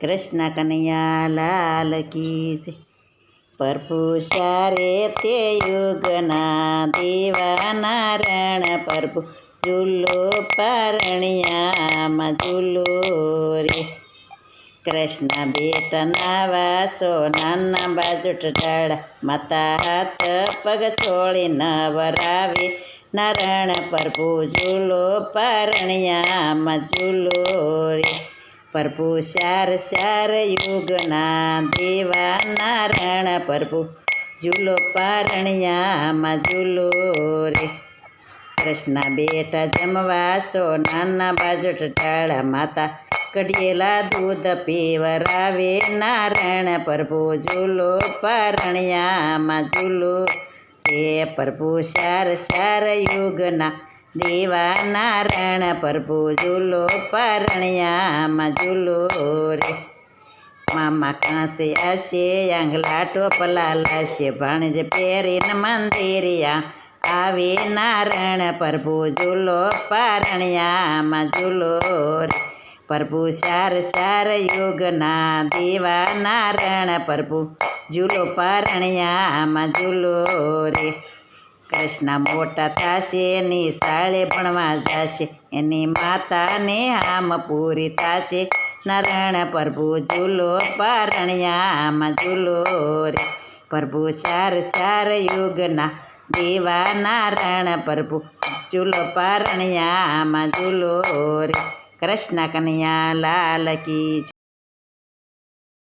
કૃષ્ણ કનૈયા લાલ કી જય. પ્રભુ સારે તે યુગના દેવાના રણ પ્રભુ ઝૂલો પારણિયામાં ઝૂલો રે. કૃષ્ણ બેટના વાસો નાના બાજુ ટાળા માતા હાથ પગ છોડી નવરાવે. નારણ પ્રભુ ઝૂલો પારણિયામાં ઝૂલો રે. પ્રભુ ચાર ચાર યુગના દેવા નારાયણ પ્રભુ ઝૂલો પારણિયામાં ઝૂલો રે. કૃષ્ણ બેટા જમવા સો નાના બાજુ ટાળા માતા. કઢિયેલા દૂધ પીવરાવે નારાયણ પ્રભુ ઝૂલો પારણિયામાં ઝૂલો હે પ્રભુ ચાર ચાર યુગના દેવા નારાયણ પ્રભુ ઝૂલો પરણ્યામાં ઝૂલો રે. મામા કાંસે આશે, આંગલા ટોપલા લાશે, ભાણજ પહેરીને મંદિરિયા આવે નારાયણ પ્રભુ ઝૂલો પારણ્યામાં ઝૂલો રે. પ્રભુ ચાર ચાર યુગના દેવા નારાયણ પ્રભુ ઝૂલો પારણ્યામાં ઝૂલો રે. કૃષ્ણ મોટા થશે, એની શાળે ભણવા જશે. એની માતાને આમ પૂરી થશે. નારાયણ પ્રભુ ઝૂલો, પારણિયામાં ઝૂલો રે. પ્રભુ ચાર ચાર યુગના દેવા, નારાયણ પ્રભુ ઝૂલો, પારણિયામાં ઝૂલો રે. કૃષ્ણ કનૈયા લાલ કી.